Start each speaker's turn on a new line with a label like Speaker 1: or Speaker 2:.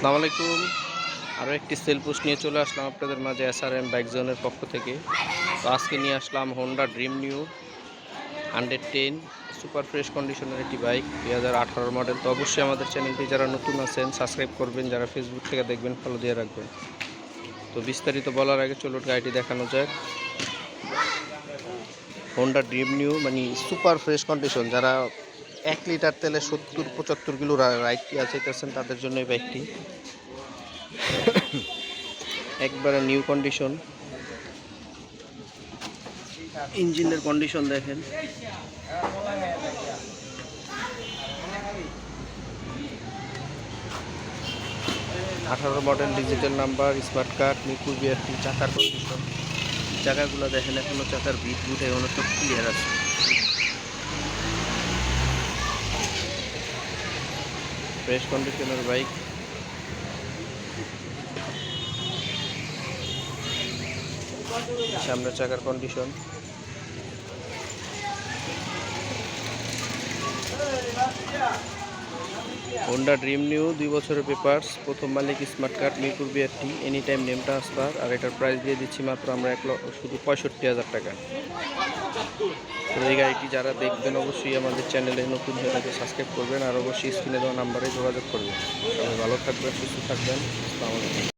Speaker 1: আসসালামু আলাইকুম। আরও একটি সেল পোস্ট নিয়ে চলে আসলাম আপনাদের মাঝে এস আর এম বাইক জোনের পক্ষ থেকে। তো আজকে নিয়ে আসলাম Honda dream new hundred ten super fresh কন্ডিশনের একটি বাইক দুই হাজার আঠারো মডেল তো অবশ্যই আমাদের চ্যানেলটি যারা নতুন আছেন সাবস্ক্রাইব করবেন, যারা ফেসবুক থেকে দেখবেন ফলো দিয়ে রাখবেন। তো বিস্তারিত বলার আগে চলুন গাড়িটি দেখানো যাক। হোন্ডা ড্রিম নিউ মানে সুপার ফ্রেশ কন্ডিশন যারা এক লিটার তেলে সত্তর পঁচাত্তর কিলো রাইড চাইতেছেন তাদের জন্য এই বাইকটি একবারে নিউ কন্ডিশন ইঞ্জিনের কন্ডিশন দেখেন। আঠারো model digital number smart card মিকুল BRT চাকার কন্ডিশন চাকাগুলো দেখেন এখনও চাকার বিট বুট এখনও সব ক্লিয়ার আছে। ফ্রেশ কন্ডিশনের বাইক। সামনের চাকার কন্ডিশন। হোন্ডা ড্রিম নিউ দুই বছরের পেপার্স, প্রথম মালিক smart card, Mirpur BRT any time name transfer আর এটার প্রাইস দিয়ে দিচ্ছি মাত্র আমরা এক শুধু পঁয়ষট্টি হাজার টাকা। তো এই গাড়িটি যারা দেখবেন অবশ্যই আমাদের চ্যানেলে নতুন হয়ে থাকে সাবস্ক্রাইব করবেন, আর অবশ্যই স্ক্রিনে দেওয়া নাম্বারে যোগাযোগ করবেন। সবাই ভালো থাকবেন, সুস্থ থাকবেন, আসসালামু আলাইকুম।